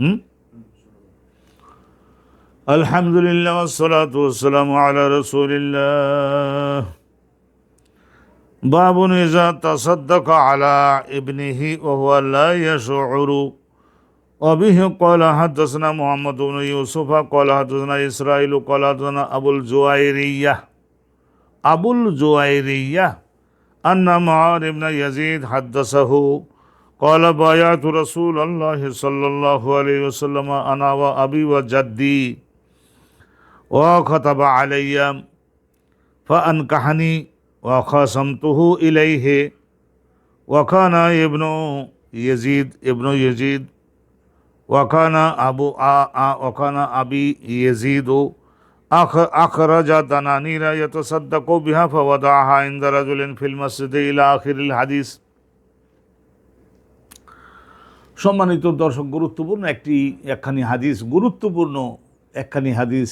হুম আলহামদুলিল্লাহ والصلاة والسلام على رسول الله باب إذا تصدق على ابنه وهو لا يشعر وبه قال حدثنا محمد بن يوسف قال حدثنا إسرائيل قال حدثنا أبو الجويرية أبو الجويرية أن معاذ بن يزيد حدثه قال بايعت رسول الله صلى الله عليه وسلم أنا وأبي وجدي. وكتب علي فأنكحني وخاصمته إليه. وكان ابن يزيد ابن يزيد. وكان أبو وكان أبي يزيد. أخ أخرج دنانير يتصدق بها فوضعها عند رجل في المسجد إلى آخر الحديث. সম্মানিত দর্শক, গুরুত্বপূর্ণ একটি একখানি হাদিস, গুরুত্বপূর্ণ একখানি হাদিস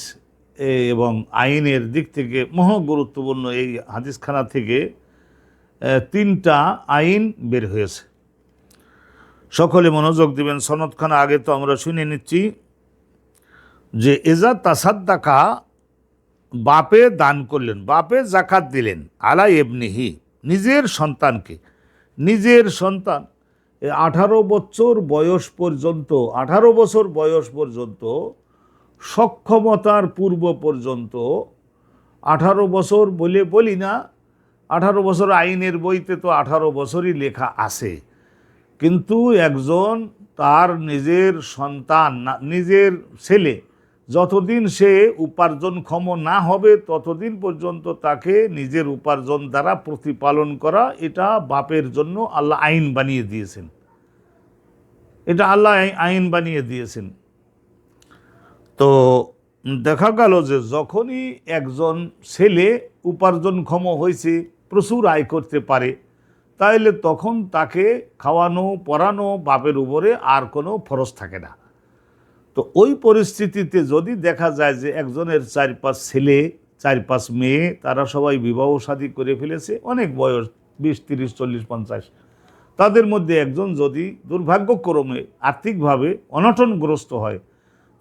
এবং আইনের দিক থেকে মহ গুরুত্বপূর্ণ এই হাদিসখানা থেকে তিনটা আইন বের হয়েছে। সকলে মনোযোগ দিবেন, সনদখানা আগে তো আমরা শুনে নিচ্ছি যে এজা তাসাদ্দাকা, বাপে দান করলেন, বাপে জাকাত দিলেন, আলা এবনিহি নিজের সন্তানকে, নিজের সন্তান আঠারো বছর বয়স পর্যন্ত, আঠারো বছর বয়স পর্যন্ত, সক্ষমতার পূর্ব পর্যন্ত, আঠারো বছর বলে বলি না, আঠারো বছর আইনের বইতে তো আঠারো বছরই লেখা আছে। কিন্তু একজন তার নিজের সন্তান নিজের ছেলে, যতদিন সে উপার্জনক্ষম না হবে, ততদিন পর্যন্ত তাকে নিজের উপার্জন দ্বারা প্রতিপালন করা, এটা বাপের জন্য আল্লাহ আইন বানিয়ে দিয়েছেন। এটা আল্লাহ আই- আইন বানিয়ে দিয়েছেন। তো দেখা গেল যে যখনই একজন ছেলে উপার্জনক্ষম হয়েছে, প্রচুর আয় করতে পারে, তাইলে তখন তাকে খাওয়ানো পরানো বাপের উপরে আর কোনো ফরজ থাকে না। তো ওই পরিস্থিতিতে যদি দেখা যায় যে একজনের চার পাঁচ ছেলে চার পাঁচ মেয়ে, তারা সবাই বিবাহ শাদী করে ফেলেছে, অনেক বয়স, বিশ, তিরিশ, চল্লিশ, পঞ্চাশ তাদের মধ্যে একজন যদি দুর্ভাগ্যক্রমে আর্থিকভাবে অনটনগ্রস্ত হয়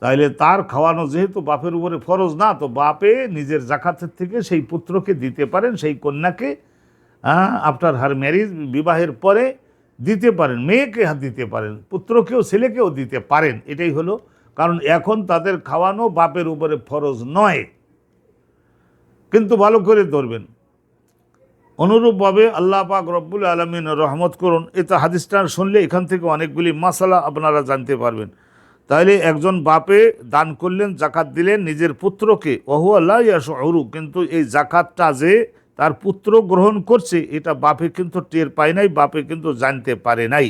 তাহলে তার খাওয়ানো যেহেতু বাপের উপরে ফরজ না, তো বাপে নিজের জাকাতের থেকে সেই পুত্রকে দিতে পারেন, সেই কন্যাকে আফটার হার ম্যারিজ, বিবাহের পরে দিতে পারেন, মেয়েকে দিতে পারেন, পুত্রকেও, ছেলেকেও দিতে পারেন। এটাই হলো, কারণ এখন তাদের খাওয়ানো বাপের উপরে ফরজ নয়। কিন্তু ভালো করে ধরবেন। অনুরূপভাবে আল্লাহ পাক রব্বুল আলমিন রহমত করুন। এটা হাদিসটা শুনলে এখান থেকে অনেকগুলি মশালা আপনারা জানতে পারবেন। তাহলে একজন বাপে দান করলেন, জাকাত দিলেন, নিজের পুত্রকে। ওহু আল্লাহ ইয়াসরু কিন্তু এই জাকাতটা যে তার পুত্র গ্রহণ করছে, এটা বাপে কিন্তু টের পায় নাই, বাপে কিন্তু জানতে পারে নাই।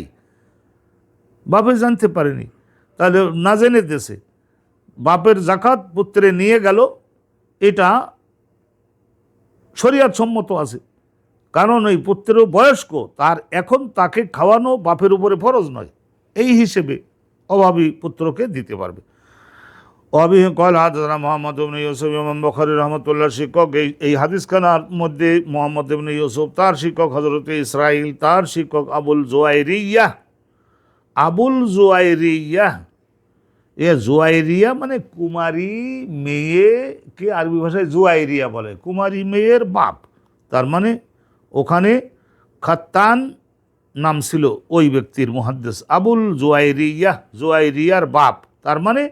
বাপে জানতে পারেনি। তাহলে না জেনে দেশে বাপের জাকাত পুত্রে নিয়ে গেল, এটা শরিয়াত সম্মত আছে। কারণ ওই পুত্র বয়স্ক, তার এখন তাকে খাওয়ানো বাপের উপরে ফরজ নয়। এই হিসেবে অভাবী পুত্রকে দিতে পারবে। অবি কল হাদানা মোহাম্মদ ইবনে ইউসুফ, ইমাম বখারি রহমতুল্লাহ শিক্ষক, এই এই হাদিসখানার মধ্যে মোহাম্মদ ইবনে ইউসুফ, তার শিক্ষক হজরত ইসরাইল তার শিক্ষক আবুল জোয়াইরিয়া। আবুল জোয়াইরিয়া, এ জোয়াইরিয়া মানে কুমারী মেয়েকে আরবি ভাষায় জোয়াইরিয়া বলে। কুমারী মেয়ের বাপ, তার মানে ওখানে খাত্তান নাম ছিল ওই ব্যক্তির মহাদ্দেশ আবুল জোয়াইরিয়া, জোয়াইরিয়ার বাপ, তার মানে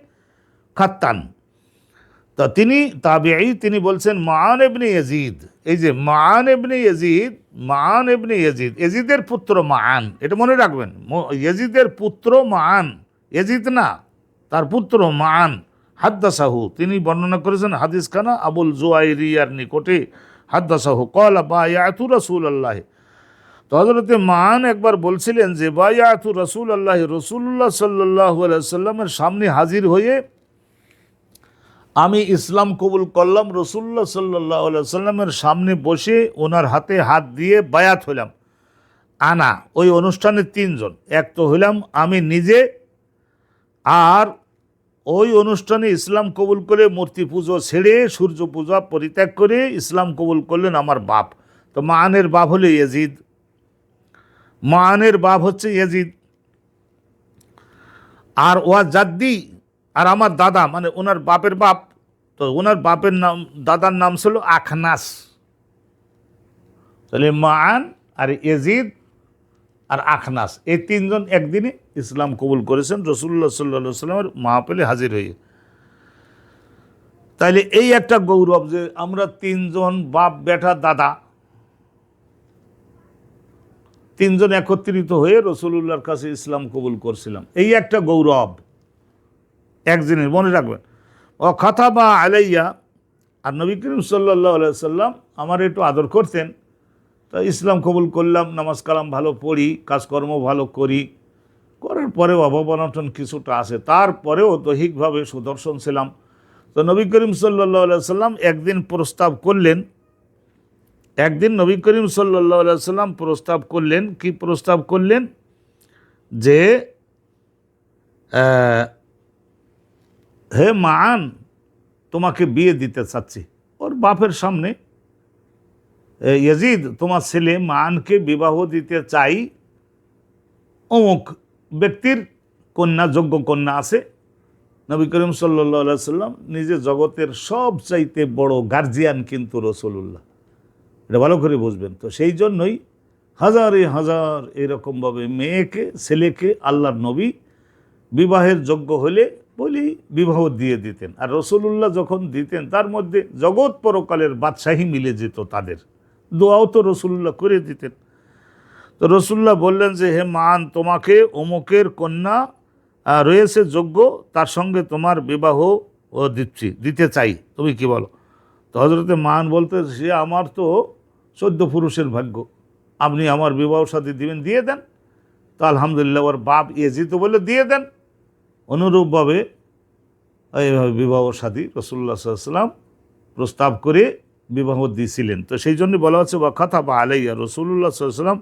খাত্তান। তা তিনি তাবিআই তিনি বলছেন মান এবনে ইয়াজিদ। এই যে মান এবনে ইয়াজিদ মান এবনে ইয়াজিদ। ইয়াজিদের পুত্র মান এটা মনে রাখবেন ইয়াজিদের পুত্র মান ইয়াজিদ না, তার পুত্র মান হাদ্দাসাহু, তিনি বর্ণনা করেছেন হাদিস খানা আবুল জুয়াইরিয়ার নিকটে হাদ্দাসাহু কলা বা ইয়াতু রসুল আল্লাহ তো হজরতে মান একবার বলছিলেন যে, বায়াতু রসুল আল্লাহ রসুল্লাহ সাল্লাহ সাল্লামের সামনে হাজির হয়ে আমি ইসলাম কবুল করলাম রসুল্লাহ সাল্লাহ সাল্লামের সামনে বসে ওনার হাতে হাত দিয়ে বায়াত হইলাম আনা, ওই অনুষ্ঠানে তিনজন, এক তো হইলাম আমি নিজে আর ওই অনুষ্ঠানে ইসলাম কবুল করে মূর্তি পুজো ছেড়ে সূর্য পূজা পরিত্যাগ করে ইসলাম কবুল করলেন আমার বাপ। তো মানের বাপ হলো ইয়াজিদ। মানের বাপ হচ্ছে ইয়াজিদ। আর ওয়া জাদ্দি আর আমার দাদা মানে ওনার বাপের বাপ, তো ওনার বাপের নাম, দাদার নাম ছিল আখনাস তাহলে মান আর এজিদ আর আখনাস। এই তিনজন একদিনে ইসলাম কবুল করেছেন রসুল্লাহ সাল্লা সাল্লামের মাহফিলে হাজির হয়ে। তাইলে এই একটা গৌরব যে আমরা তিনজন বাপ, বেটা, দাদা, তিনজন একত্রিত হয়ে রসুল্লাহর কাছে ইসলাম কবুল করছিলাম। এই একটা গৌরব। এক জিনিস মনে রাখবেন ও কথা বা আলাইয়া, আর নবী করিম সাল্লাহ সাল্লাম আমার একটু আদর করতেন তা ইসলাম কবুল করলাম, নামাজ কালাম ভালো পড়ি, কাজকর্ম ভালো করি। করার পরেও অভাব অনটন কিছুটা আছে। তারপরেও দৈহিকভাবে সুদর্শন ছিলাম। তো নবী করিম সাল্লাহ সাল্লাম একদিন প্রস্তাব করলেন, একদিন নবী করিম সাল্লাহ সাল্লাম প্রস্তাব করলেন, কি প্রস্তাব করলেন? যে হে মান তোমাকে বিয়ে দিতে চাচ্ছি। ওর বাপের সামনে ইয়াজিদ, তোমার ছেলে মানকে বিবাহ দিতে চাই। অমুক ব্যক্তির কন্যা, যোগ্য কন্যা আছে। নবী করিম সাল্লা সাল্লাম নিজে জগতের সবচাইতে বড় গার্জিয়ান কিন্তু রসুল্লাহ এটা ভালো করে বুঝবেন। তো সেই জন্যই হাজারে হাজার এরকমভাবে মেয়েকে, ছেলেকে আল্লাহর নবী বিবাহের যোগ্য হলে বলি বিবাহ দিয়ে দিতেন। আর রসুল্লাহ যখন দিতেন, তার মধ্যে জগৎ পরকালের বাদশাহী মিলে যেত তাদের। দোয়াও তো রসুল্লাহ করে দিতেন। তো রসুল্লাহ বললেন যে, হে মান, তোমাকে অমুকের কন্যা রয়েছে যোগ্য, তার সঙ্গে তোমার বিবাহ ও দিচ্ছি, দিতে চাই। তুমি কি বলো? তো হজরতে মান বলতে, সে আমার তো চোদ্দ পুরুষের ভাগ্য। আপনি আমার বিবাহ সাথে দিবেন, দিয়ে দেন। তো আলহামদুলিল্লাহ, ওর বাপ ইয়েজিত বলে দিয়ে দেন। অনুরূপভাবে, এইভাবে বিবাহ সাথী রসুল্লাহ সাল্লাম প্রস্তাব করে বিবাহ দিয়েছিলেন তো সেই জন্য বলা হচ্ছে বা খাতা বা আলাইয়া রসুল্লাহ সাল্লাম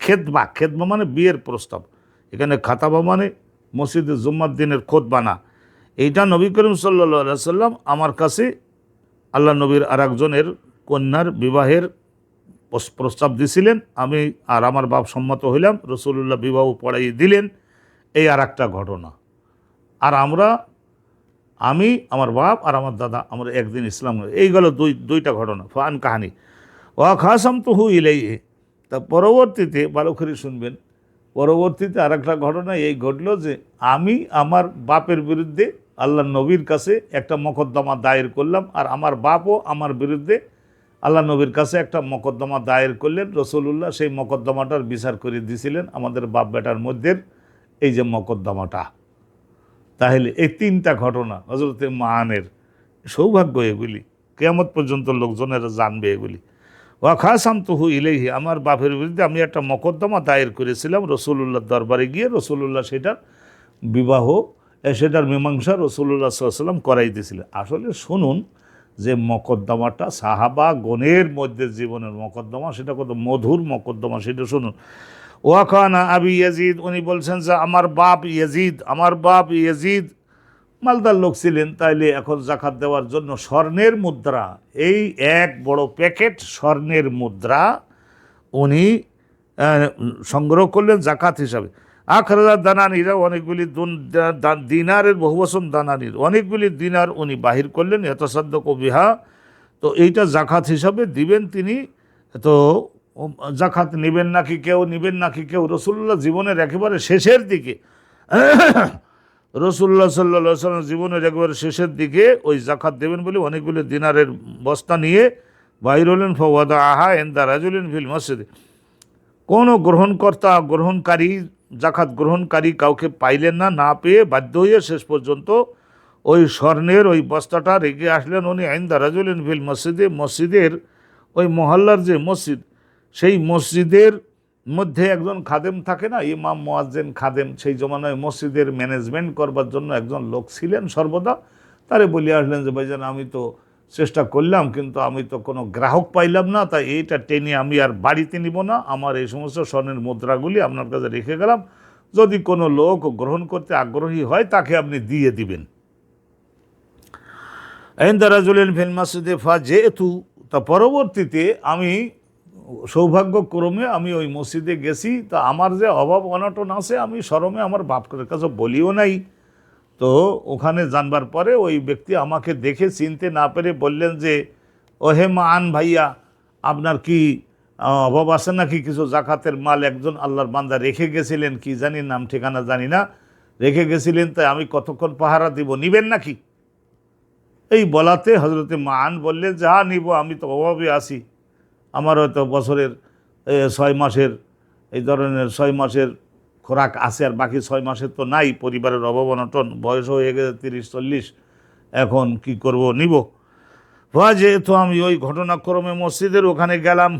খেদবা খেদবা মানে বিয়ের প্রস্তাব। এখানে খাতাবা মানে মসজিদে জুম্মার দিনের খোদবা না। এইটা নবী করিম সাল্লা সাল্লাম আমার কাছে আল্লাহ নবীর আর একজনের কন্যার বিবাহের প্রস্তাব দিছিলেন। আমি আর আমার বাপ সম্মত হইলাম রসুল্লাহ বিবাহ পড়াই দিলেন। এই আর একটা ঘটনা। আর আমরা আমি, আমার বাপ আর আমার দাদা, আমরা একদিন ইসলাম এই গেল দুই, দুইটা ঘটনা, ফান কাহানি। ও খাসাম তো হু ইলাই তা পরবর্তীতে, ভালো শুনবেন, পরবর্তীতে আর একটা ঘটনা এই ঘটলো যে, আমি আমার বাপের বিরুদ্ধে আল্লাহ নবীর কাছে একটা মকদ্দমা দায়ের করলাম, আর আমার বাপও আমার বিরুদ্ধে আল্লাহ নবীর কাছে একটা মকদ্দমা দায়ের করলেন। রসুল্লাহ সেই মকদ্দমাটার বিচার করে দিয়েছিলেন আমাদের বাপ বেটার মধ্যে এই যে মকদ্দমাটা। তাহলে এই তিনটা ঘটনা হজরতে মানের সৌভাগ্য এগুলি। কেয়ামত পর্যন্ত লোকজনেরা জানবে এগুলি। ওয়াখাসাম তুহু ইলেহি আমার বাপের বিরুদ্ধে আমি একটা মকদ্দমা দায়ের করেছিলাম রসুল্লাহর দরবারে গিয়ে রসুল্লাহ সেটার বিবাহ সেটার মীমাংসা রসুল্লাহ সাল্লাম করাই দিয়েছিলেন। আসলে শুনুন, যে মকদ্দমাটা সাহাবা গণের মধ্যে জীবনের মকদ্দমা, সেটা কত মধুর মকদ্দমা, সেটা শুনুন। ওয়াকানা আবি ইয়াজিদ, উনি বলছেন যে আমার বাপ ইয়াজিদ, আমার বাপ ইয়াজিদ। মালদার লোক ছিলেন, তাইলে এখন জাকাত দেওয়ার জন্য স্বর্ণের মুদ্রা। এই এক বড় প্যাকেট স্বর্ণের মুদ্রা উনি সংগ্রহ করলেন জাকাত হিসাবে। আখরাজা দানানিরা অনেকগুলি দিনারের বহু বছর দানানির, অনেকগুলি দিনার উনি বাহির করলেন এত সাদ্য কবিহা তো এইটা জাকাত হিসাবে দিবেন তিনি। তো জাকাত নেবেন নাকি কেউ, নেবেন নাকি কেউ? রসুল্লাহ জীবনের একেবারে শেষের দিকে রসুল্লাহ সাল্লা সাল্লাম জীবনের একেবারে শেষের দিকে ওই জাকাত দেবেন বলে অনেকগুলো দিনারের বস্তা নিয়ে বাইর হলেন ফওয়াদা আহা এন্দা রাজুলিন ফিল মসজিদে। কোনো গ্রহণকর্তা, গ্রহণকারী জাকাত গ্রহণকারী কাউকে পাইলেন না না পেয়ে বাধ্য হয়ে শেষ পর্যন্ত ওই স্বর্ণের ওই বস্তাটা রেখে আসলেন উনি আইন্দা রাজুলিন ফিল মসজিদে। মসজিদের ওই মহল্লার যে মসজিদ সেই মসজিদের মধ্যে একজন খাদেম থাকে না, ইমাম, মোয়াজ্জেন, খাদেম, সেই জমানায় মসজিদের ম্যানেজমেন্ট করবার জন্য একজন লোক ছিলেন সর্বদা। তারে বলে আসলেন যে, ভাইজান, আমি তো চেষ্টা করলাম, কিন্তু আমি তো কোনো গ্রাহক পাইলাম না, তাই এইটা টেনে আমি আর বাড়িতে নিব না। আমার এই সমস্ত স্বর্ণের মুদ্রাগুলি আপনার কাছে রেখে গেলাম। যদি কোনো লোক গ্রহণ করতে আগ্রহী হয়, তাকে আপনি দিয়ে দিবেন। আইন্দারাজুলেন ফিল মাসজিদে ফা যেহেতু তা পরবর্তীতে আমি সৌভাগ্যক্রমে আমি ওই মসজিদে গেছি। তা আমার যে অভাব অনটন আছে, আমি স্মরমে আমার বাপের কাছে বলিও নাই। তো ওখানে জানবার পরে ওই ব্যক্তি আমাকে দেখে চিনতে না পেরে বললেন যে, ওহে মান ভাইয়া, আপনার কি অভাব আছে নাকি? কিছু জাকাতের মাল একজন আল্লাহর বান্দা রেখে গেছিলেন কি জানি, নাম ঠিকানা জানি না। রেখে গেছিলেন, তাই আমি কতক্ষণ পাহারা দিব, নিবেন নাকি? এই বলাতে হজরতে মান বললেন যা নিব, আমি তো অভাবে আসি আমার হয়তো বছরের ছয় মাসের, এই ধরনের ছয় মাসের খোরাক আছে আর বাকি ছয় মাসের তো নাই, পরিবারের অভাব অনটন বয়স হয়ে গেছে তিরিশ, চল্লিশ, এখন কি করব, নিব। বা যেহেতু আমি ওই ঘটনাক্রমে মসজিদের ওখানে গেলাম,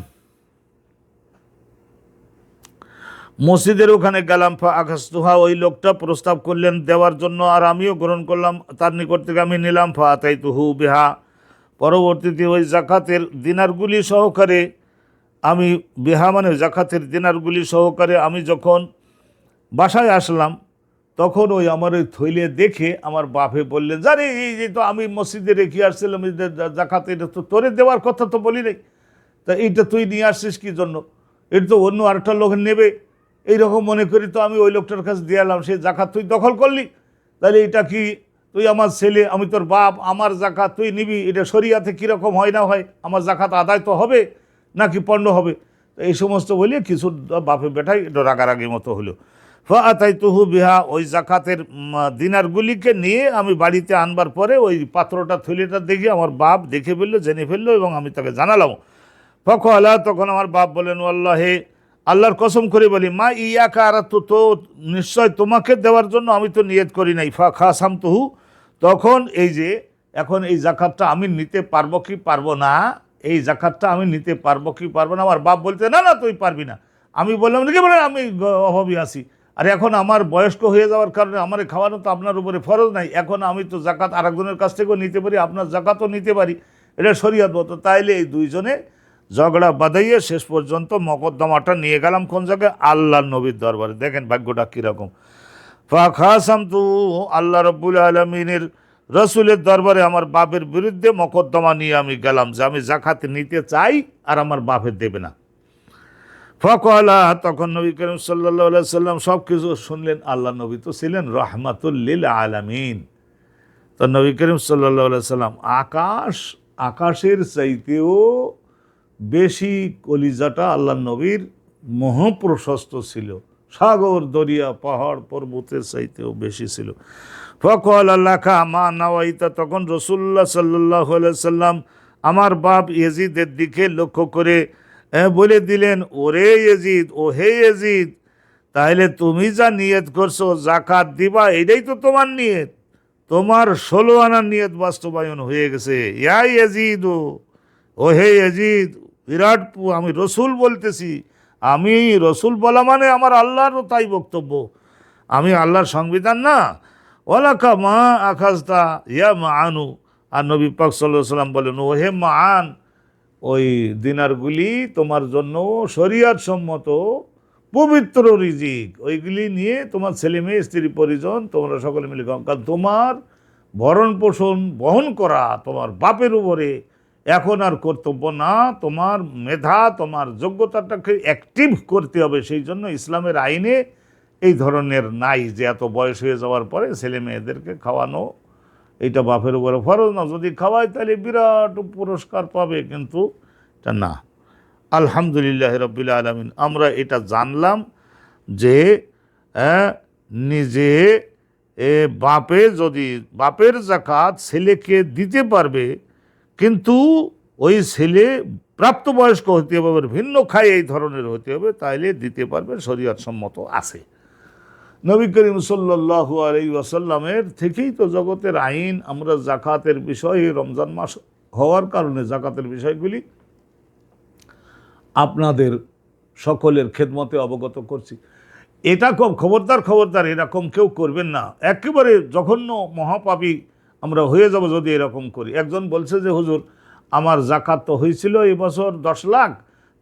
মসজিদের ওখানে গেলাম আকাশতুহা ওই লোকটা প্রস্তাব করলেন দেওয়ার জন্য, আর আমিও গ্রহণ করলাম, তার নিকট থেকে আমি নিলাম, ফা তাই তুহু বিহা পরবর্তীতে ওই জাকাতের দিনারগুলি সহকারে আমি বেহা মানে জাকাতের দিনারগুলি সহকারে আমি যখন বাসায় আসলাম, তখন ওই আমার ওই থইলে দেখে আমার বাপে বললেন, জানি, এই যে তো আমি মসজিদে রেখে আসছিলাম জাকাত এটা তো তোরে দেওয়ার কথা তো বলি নাই। তা এইটা তুই নিয়ে আসছিস কি জন্য? এটা তো অন্য আরেকটা লোক নেবে। এইরকম মনে করি তো আমি ওই লোকটার কাছে দিয়ে এলাম সেই জাকাত তুই দখল করলি? তাহলে এটা কি তুই আমার ছেলে, আমি তোর বাপ, আমার জাকাত তুই নিবি, এটা শরিয়াতে কীরকম হয় না হয়? আমার জাকাত আদায় তো হবে নাকি পণ্য হবে? এই সমস্ত বলে কিছু বাপে বেটাই এটা রাগারাগি মতো হলো। ফাতাই তুহু বিহা, ওই জাকাতের দিনারগুলিকে নিয়ে আমি বাড়িতে আনবার পরে ওই পাত্রটা, থলিটা দেখে আমার বাপ দেখে ফেলল, জেনে ফেলল এবং আমি তাকে জানালাম। আল্লাহ তখন আমার বাপ বলেন আল্লাহে আল্লাহর কসম করে বলি, মা ইয়াকা আর তো তো নিশ্চয় তোমাকে দেওয়ার জন্য আমি তো নিয়ত করি নাই। ফা খাসাম তুহু তখন এই যে, এখন এই জাকাতটা আমি নিতে পারব কি পারব না, এই জাকাতটা আমি নিতে পারব কি পারব না, আমার বাপ বলতে না না, তুই পারবি না। আমি বললাম নাকি বলে আমি গ- অভাবী আছি। আর এখন আমার বয়স্ক হয়ে যাওয়ার কারণে আমার খাওয়ানো তো আপনার উপরে ফরজ নাই, এখন আমি তো জাকাত আরেকজনের কাছ থেকেও নিতে পারি, আপনার জাকাতও নিতে পারি, এটা শরীয়ত মতো। তাইলে এই দুইজনে ঝগড়া বাঁধাইয়ে শেষ পর্যন্ত মকদ্দমাটা নিয়ে গেলাম কোন জায়গায়? আল্লাহ নবীর দরবারে। দেখেন ভাগ্যটা কীরকম। ফাখাসাম তু আল্লাহ রব্বুল আলমিনের রসুলের দরবারে আমার বাপের বিরুদ্ধে মকদ্দমা নিয়ে আমি গেলাম যে আমি জাকাত নিতে চাই আর আমার বাপের দেবে না। ফকলা, তখন নবী করিম সাল্লা সাল্লাম সব কিছু শুনলেন। আল্লাহ নবী তো ছিলেন রহমাতুল্লিল আলামিন। তো নবী করিম সাল্লা সাল্লাম আকাশ, আকাশের চাইতেও বেশি কলিজাটা আল্লাহ নবীর মহাপ্রশস্ত ছিল। সাগর, দরিয়া, পাহাড়, পর্বতের চাইতেও বেশি ছিল। ফকল আল্লাহ মা নাওয়াইতা, তখন রসুল্লাহ সাল্লাহ সাল্লাম আমার বাপ ইয়েজিদের দিকে লক্ষ্য করে বলে দিলেন, ওরে ইয়েজিদ, ও হে ইয়েজিদ তাহলে তুমি যা নিয়ত করছ জাকাত দিবা, এটাই তো তোমার নিয়ত। তোমার ষোলো আনার নিয়ত বাস্তবায়ন হয়ে গেছে। ইয়াই ইয়েজিদ, ও হে ইয়েজিদ বিরাট আমি রসুল বলতেছি। আমি রসুল বলা মানে আমার আল্লাহরও তাই বক্তব্য। আমি আল্লাহর সংবিধান না। ওলাকা মা আকাশতা ইয়া মা আনু আর নবী পাক সাল্লাহ সাল্লাম বলেন ও হে মা আন ওই দিনারগুলি তোমার জন্য শরিয়াত সম্মত পবিত্র রিজিক। ওইগুলি নিয়ে তোমার ছেলে মেয়ে, স্ত্রী পরিজন, তোমরা সকলে মিলে। কারণ তোমার ভরণ পোষণ বহন করা, তোমার বাপের উপরে এখন আর কর্তব্য না তোমার মেধা তোমার যোগ্যতাটাকে অ্যাক্টিভ করতে হবে। সেই জন্য ইসলামের আইনে এই ধরনের নাই যে এত বয়স হয়ে যাওয়ার পরে ছেলে মেয়েদেরকে খাওয়ানো এইটা বাপের উপরে ফরজ না। যদি খাওয়ায় তাহলে বিরাট পুরস্কার পাবে কিন্তু এটা না। আলহামদুলিল্লাহ রবিল আলমিন আমরা এটা জানলাম যে আহ, নিজে এ বাপে যদি বাপের জাকাত ছেলেকে দিতে পারবে কিন্তু ওই ছেলে প্রাপ্তবয়স্ক হতে হবে ভিন্ন খায় এই ধরনের হতে হবে, তাইলে দিতে পারবে, শরীয়ত সম্মত আছে। নবী করিম সাল্লাহ আলাই ওয়াসাল্লামের থেকেই তো জগতের আইন, আমরা জাকাতের বিষয়ে, রমজান মাস হওয়ার কারণে জাকাতের বিষয়গুলি আপনাদের সকলের খেদমতে অবগত করছি। এটা খুব খবরদার খবরদার এরকম কেউ করবেন না। একেবারে জঘন্য মহাপাপী আমরা হয়ে যাব যদি এরকম করি। একজন বলছে যে, হুজুর, আমার জাকাত তো হয়েছিল এবছর দশ লাখ,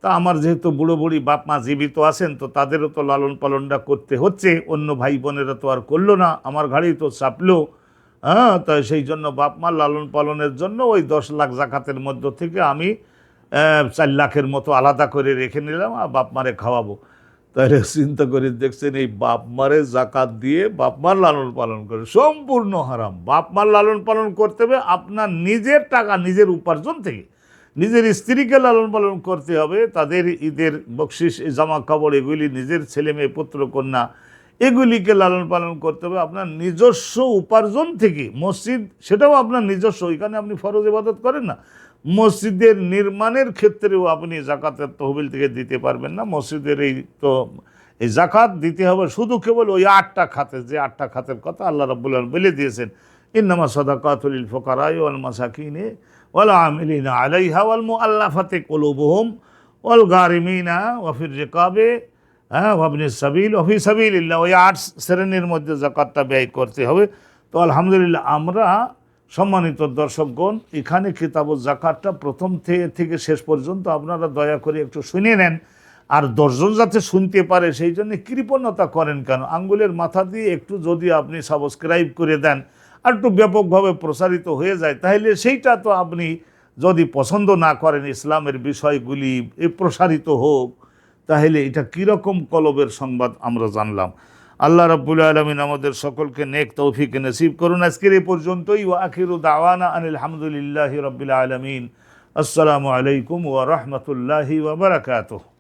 তা আমার যেহেতু বুড়ো বুড়ি বাপ মা জীবিত আছেন, তো তাদেরও তো লালন পালনটা করতে হচ্ছে, অন্য ভাই বোনেরা তো আর করল না, আমার ঘাড়েই তো চাপলো। হ্যাঁ তাই সেই জন্য বাপ মা লালন পালনের জন্য ওই দশ লাখ জাকাতের মধ্য থেকে আমি চার লাখের মতো আলাদা করে রেখে নিলাম, আর বাপ মারে খাওয়াবো। তাহলে চিন্তা করে দেখছেন এই বাপ মারে জাকাত দিয়ে বাপ মার লালন পালন করে। সম্পূর্ণ হারাম। বাপ মার লালন পালন করতে হবে আপনার নিজের টাকা, নিজের উপার্জন থেকে। নিজের স্ত্রীকে লালন পালন করতে হবে, তাদের ঈদের বকশিস জামা কাপড় এগুলি, নিজের ছেলে মেয়ে, পুত্র, কন্যা, এগুলিকে লালন পালন করতে হবে আপনার নিজস্ব উপার্জন থেকে। মসজিদ, সেটাও আপনার নিজস্ব এখানে আপনি ফরজ ইবাদত করেন না। মসজিদের নির্মাণের ক্ষেত্রেও আপনি জাকাতের তহবিল থেকে দিতে পারবেন না। মসজিদের এই তো এই জাকাত দিতে হবে। শুধু কেবল ওই আটটা খাতে, যে আটটা খাতের কথা আল্লাহ আলামিন বলে দিয়েছেন, ইন্নামা সাদাকাতুল ফুকারাই ওয়াল মাসাকিনে ওয়াল আমিলিনা আলাইহা ওয়াল মুআল্লাফাতি কুলুবুহুম ওয়াল গারিমিনা ওয়া ফির রিকাবে হ্যাঁ ওয়াবনি সাবিল ওয়া সাবিল সাবিলিল্লাহ। ওই আট শ্রেণির মধ্যে জাকাতটা ব্যয় করতে হবে। তো আলহামদুলিল্লাহ আমরা সম্মানিত দর্শকগণ, এখানে কিতাব জাকাতটা প্রথম থেকে শেষ পর্যন্ত আপনারা দয়া করে একটু শুনে নেন। আর দশজন যাতে শুনতে পারে, সেই জন্য কৃপণতা করেন কেন? আঙ্গুলের মাথা দিয়ে একটু যদি আপনি সাবস্ক্রাইব করে দেন, আর একটু ব্যাপকভাবে প্রসারিত হয়ে যায়, তাহলে সেইটা তো আপনি যদি পছন্দ না করেন ইসলামের বিষয়গুলি, এ প্রসারিত হোক, তাহলে এটা কীরকম কলবের সংবাদ আমরা জানলাম। আল্লাহ রব্বুল আলমিন আমাদের সকলকে নেক তৌফিক নসিব করুন। আজকের এ পর্যন্তই ও আখির দাওয়ানা আনিল হামদুলিল্লাহ রবিল আলমিন। আসসালামু আলাইকুম ওয়া রহমতুল্লাহি ওয়া বারাকাতুহু।